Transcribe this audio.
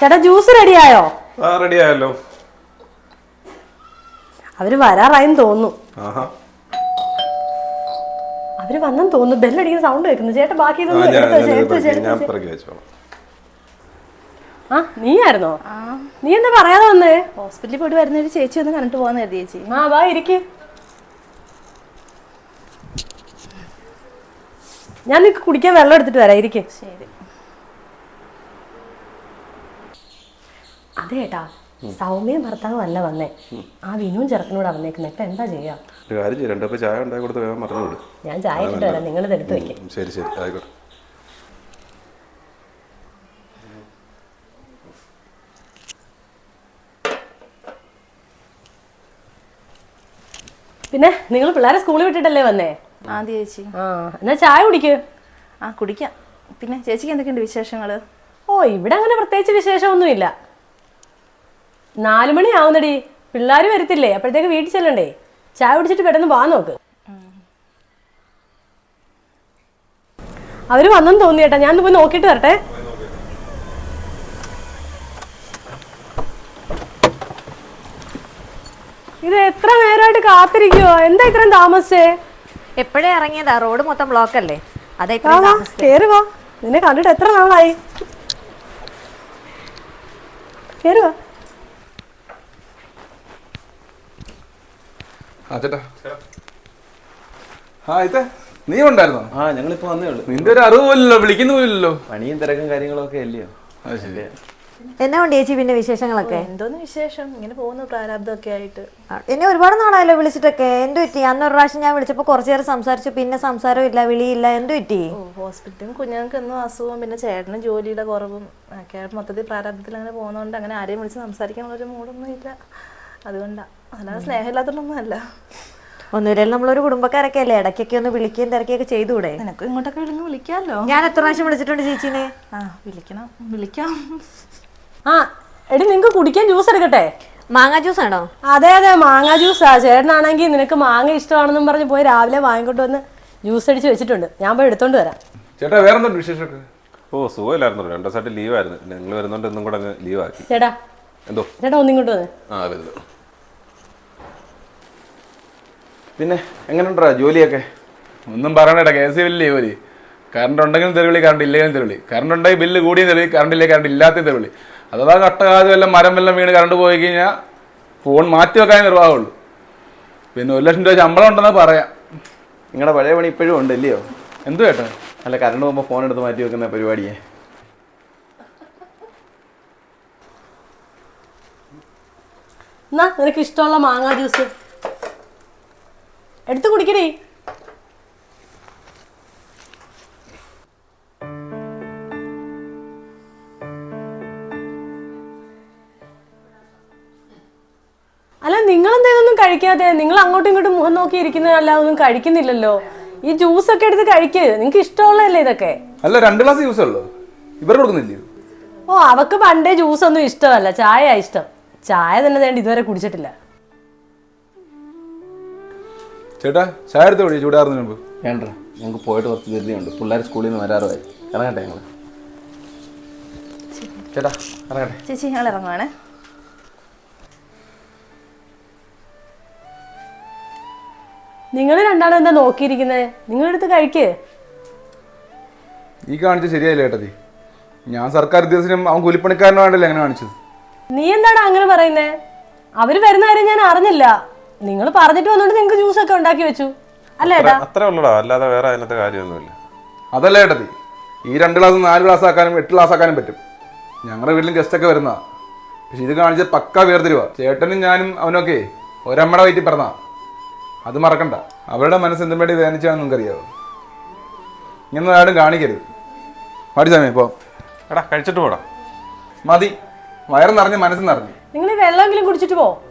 ചേട്ടാ ജ്യൂസ് റെഡിയായോ ആയോ? റെഡി ആയല്ലോ. അവർ വരാറായെന്ന് തോന്നുന്നു. ആഹാ. അവർ വന്നെന്ന് തോന്നുന്നു. ബെല്ലടിക്കുന്ന സൗണ്ട് കേൾക്കുന്നു. ചേട്ടാ ബാക്കി ആ, ഇതൊന്നും ഞാൻ എടുത്ത്? വെച്ചേ, ഞാനിത് എടുത്ത് വെച്ചേ, പിറകെ- എടുത്ത് ഞാൻ വെച്ചേ. പിറകെ വെച്ചോളാം. ആ നീയായിരുന്നോ? നീ എന്താ പറയാതെ വന്നേ? ഹോസ്പിറ്റലിൽ പോയിട്ട് വരുന്ന ഒരു ചേച്ചി ഒന്ന് കണ്ടിട്ട് പോകാന്ന് കരുതി ചേച്ചി. ആ വാ ഇരിക്ക്. ഞാൻ നിനക്ക് കുടിക്കാൻ വെള്ളം എടുത്തിട്ട് വരാം. ഇരിക്ക്. ശരി. അതെ ഏട്ടാ. ഭർത്താവ് അല്ല വന്നേ. ആ വിനുവും ചെറുക്കനോട് വന്നേക്കുന്നത് ഇപ്പൊ എന്താ ചെയ്യാ? ഒരു കാര്യം ചെയ്യും. രണ്ടപ്പോൾ ചായ ഉണ്ടാക്കി കൊടുത്ത് വേഗം മറന്നു വിടും. ഞാൻ ചായ ഇട്ടിട്ട് വരാം നിങ്ങൾ ഇത് എടുത്ത് വെക്ക്. ശരി ശരി. ആയിക്കോട്ടെ. പിന്നെ നിങ്ങൾ പിള്ളേരെ സ്കൂളിൽ വിട്ടിട്ടല്ലേ വന്നേ? ആദ്യ ചേച്ചി. ആ എന്നാ ചായ കുടിക്ക്. ആ കുടിക്കാം. പിന്നെ ചേച്ചിക്ക് എന്തൊക്കെയുണ്ട് വിശേഷങ്ങൾ ഓ ഇവിടെ അങ്ങനെ പ്രത്യേകിച്ച് വിശേഷമൊന്നുമില്ല. നാലു മണി ആവുന്നടി പിള്ളേർ വരത്തില്ലേ? അപ്പോഴത്തേക്ക് വീട്ടിൽ ചെല്ലണ്ടേ? ചായ കുടിച്ചിട്ട് പെട്ടെന്ന് പോകാൻ നോക്ക്. അവർ വന്നെന്ന് തോന്നി ഏട്ടാ. ഞാൻ പോയി നോക്കിയിട്ട് വരട്ടെ. ഇത് എത്ര നേരമായിട്ട് കാത്തിരിക്കുവോ? എന്താ ഇത്രയും താമസിച്ചേ? എപ്പോഴേ ഇറങ്ങിയതാ? റോഡ് മൊത്തം ബ്ലോക്ക് അല്ലേ? അതെ കേറി വാ. നിന്നെ കണ്ടിട്ട് എത്ര നാളായി? കേറി വാ. ആ ചേട്ടാ. ആ ഇത്തെ നീ ഉണ്ടായിരുന്നോ ആ ഞങ്ങളിപ്പോ വന്നേ ഉള്ളൂ. നിന്റെ ഒരു അറിവ് പോലല്ലോ വിളിക്കുന്ന പോലല്ലോ പണിയും തിരക്കും കാര്യങ്ങളൊക്കെ അല്ലയോ? അത് ശരി. എന്നാ ഉണ്ട് ചേച്ചി പിന്നെ വിശേഷങ്ങളൊക്കെ? എന്തോന്ന് വിശേഷം? ഇങ്ങനെ പോകുന്നു പ്രാരാബ്ദമൊക്കെ ആയിട്ട്. എന്നെ ഒരുപാട് നാളായല്ലോ വിളിച്ചിട്ടൊക്കെ. എന്ത് പറ്റി? അന്ന് ഒരു പ്രാവശ്യം ഞാൻ വിളിച്ചപ്പോൾ കുറച്ചു നേരം സംസാരിച്ചു പിന്നെ സംസാരം ഇല്ല വിളിയില്ല. എന്ത് പറ്റി? ഹോസ്പിറ്റലും കുഞ്ഞുങ്ങൾക്ക് എന്നും അസുഖവും പിന്നെ ചേട്ടനും ജോലിയുടെ കുറവും. ഒക്കെ മൊത്തത്തിൽ പ്രാരാബ്ദത്തിൽ അങ്ങനെ പോകുന്നതുകൊണ്ട് അങ്ങനെ ആരെയും വിളിച്ച് സംസാരിക്കാനുള്ള ഒരു മൂടൊന്നും ഇല്ല. അതുകൊണ്ടാണ് അല്ലാതെ സ്നേഹമില്ലാത്തതൊന്നും അല്ല ഒന്നുമില്ല നമ്മളൊരു കുടുംബക്കാരൊക്കെ അല്ലേ ഇടയ്ക്കൊക്കെ ഒന്ന് വിളിക്കുകയും തിരക്കുകയൊക്കെ ചെയ്തുകൂടെ? നിനക്ക് ഇങ്ങോട്ടൊക്കെ വിളിന്ന് വിളിക്കാമല്ലോ. ഞാൻ എത്ര പ്രാവശ്യം വിളിച്ചിട്ടുണ്ട് ചേച്ചീനെ? ആ വിളിക്കണം. വിളിക്കാം. ആ എടി നിങ്ങക്ക് കുടിക്കാൻ ജ്യൂസ് എടുക്കട്ടെ? മാങ്ങ ജ്യൂസ് ആണോ? അതെ അതെ മാങ്ങ ജ്യൂസാ ചേട്ടനാണെങ്കിൽ നിനക്ക് മാങ്ങ ഇഷ്ടമാണെന്നും പറഞ്ഞ് പോയി രാവിലെ വാങ്ങിക്കൊണ്ട് വന്ന് ജ്യൂസ് അടിച്ച് വെച്ചിട്ടുണ്ട്. ഞാൻ പോയി എടുത്തോണ്ട് വരാം. ചേട്ടാ വേറെന്തുണ്ട് വിശേഷമൊക്കെ? ഓ സുഖമില്ലായിരുന്നു രണ്ട് ദിവസമായിട്ട് ലീവായിരുന്നു ഞങ്ങൾ നിങ്ങൾ വരുന്നോണ്ട് ഇന്നും കൂടെ അങ്ങ് ലീവാക്കി ചേട്ടാ എന്തോ? ചേട്ടാ ഒന്നിങ്ങോട്ട് വന്നേ. ആ വരുന്നു. പിന്നെ എങ്ങനെയുണ്ടാ ജോലിയൊക്കെ? ഒന്നും പറയണേട്ടാ കെ എസ് വലിയ ജോലി കറണ്ട് ഉണ്ടെങ്കിലും തെരുവിളി കറണ്ട് ഇല്ലെങ്കിലും തെരുവിളി. കറണ്ട് ഉണ്ടെങ്കിൽ ബില്ല് കൂടിയും തെരുവിളി കറണ്ട് ഇല്ലെങ്കിൽ കറണ്ട് ഇല്ലാത്ത തെരുവിളി. അഥവാ കട്ടകാതെ വല്ല മരം വല്ലതും വീണ് കറണ്ട് പോയി കഴിഞ്ഞാൽ ഫോൺ മാറ്റി വെക്കാൻ നിർവാഹമുള്ളൂ. പിന്നെ ഒരു ലക്ഷം രൂപ ശമ്പളം ഉണ്ടെന്ന് പറയാം. നിങ്ങളുടെ പഴയ പണി ഇപ്പോഴും ഉണ്ട് ഇല്ലയോ? എന്തു കേട്ടോ? അല്ല കറണ്ട് പോകുമ്പോൾ ഫോൺ എടുത്ത് മാറ്റി വെക്കുന്ന പരിപാടിയെ. എന്നാ നിനക്ക് ഇഷ്ടമുള്ള മാങ്ങാ ജ്യൂസ്? എടുത്ത് കുടിക്കണേ അല്ല നിങ്ങൾ എന്തെങ്കിലും കഴിക്കാതെ നിങ്ങൾ അങ്ങോട്ടും ഇങ്ങോട്ടും മുഖം നോക്കി ഇരിക്കുന്നതല്ലാതെ ഒന്നും കഴിക്കുന്നില്ലല്ലോ. ഈ ജ്യൂസ് ഒക്കെ എടുത്ത് കഴിക്ക്. നിങ്ങൾക്ക് ഇഷ്ടമുള്ളതല്ലേ ഇതൊക്കെ? അല്ല രണ്ട് ഗ്ലാസ് ജ്യൂസ് ഉള്ളൂ. ഇവർ കൊടുക്കുന്നില്ലയോ ഓ അവക്ക് പണ്ടേ ജ്യൂസ് ഒന്നും ഇഷ്ടമല്ല. ചായ ഇഷ്ടം. ചായ തന്നെ വേണ്ടി ഇതുവരെ കുടിച്ചിട്ടില്ല. ചേട്ടാ ചായ എടുത്ത് വിടി ചൂടാറുന്നതിന് മുമ്പ്. വേണ്ട ഞങ്ങൾക്ക് പോയിട്ട് കുറച്ച് ധൃതിയുണ്ട് പിള്ളേർ സ്കൂളിൽ നിന്ന് വരാറുമായി ഇറങ്ങട്ടെ ഞങ്ങൾ ചേട്ടാ ഇറങ്ങട്ടെ. ചേച്ചി ഞങ്ങൾ ഇറങ്ങുവാണ്. നിങ്ങൾ രണ്ടാളും എന്താ നോക്കിയിരിക്കുന്നത് നിങ്ങളെടുത്ത് കഴിക്ക്. ഈ കാണിച്ചത് ശരിയായില്ല കേട്ടതി ഞാൻ സർക്കാർ ഉദ്യോഗസ്ഥനും അവൻ കൂലിപ്പണിക്കാരനും വേണ്ടല്ലേ അങ്ങനെ കാണിച്ചത്. നീ എന്താണ് അങ്ങനെ പറയുന്നേ? അവർ വരുന്ന കാര്യം ഞാൻ അറിഞ്ഞില്ല. നിങ്ങൾ പറഞ്ഞിട്ട് വന്നോണ്ട് നിങ്ങൾക്ക് ജ്യൂസ് ഒക്കെ ഉണ്ടാക്കി വെച്ചു. അല്ലേടാ ഏട്ടാ? അത്രേ ഉള്ളൂടാ. അല്ലാതെ വേറെ അതിനകത്ത് കാര്യമൊന്നുമില്ല. അതല്ല ഏട്ടത്തി? ഈ രണ്ട് ഗ്ലാസ് നാല് ഗ്ലാസ് ആക്കാനും എട്ട് ഗ്ലാസ് ആക്കാനും പറ്റും. ഞങ്ങളുടെ വീട്ടിലും ഗസ്റ്റ് ഒക്കെ വരുന്നതാ. പക്ഷെ ഇത് കാണിച്ച പക്ക വേർതിരുവാ. ചേട്ടനും ഞാനും അവനൊക്കെ ഒരമ്മയുടെ വയറ്റിൽ പിറന്നാ. അത് മറക്കണ്ട. അവരുടെ മനസ്സ് എന്തും വേണ്ടി വേദനിച്ചാണെന്ന് നിങ്ങൾക്കറിയാവോ? ഇങ്ങനെ ആരും കാണിക്കരുത്. മതി സമയം ഇപ്പോൾ എടാ കഴിച്ചിട്ട് പോടാ. മതി. വയറ് നിറഞ്ഞ് മനസ്സ് നിറഞ്ഞു. നിങ്ങൾ വെള്ളമെങ്കിലും കുടിച്ചിട്ട് പോ.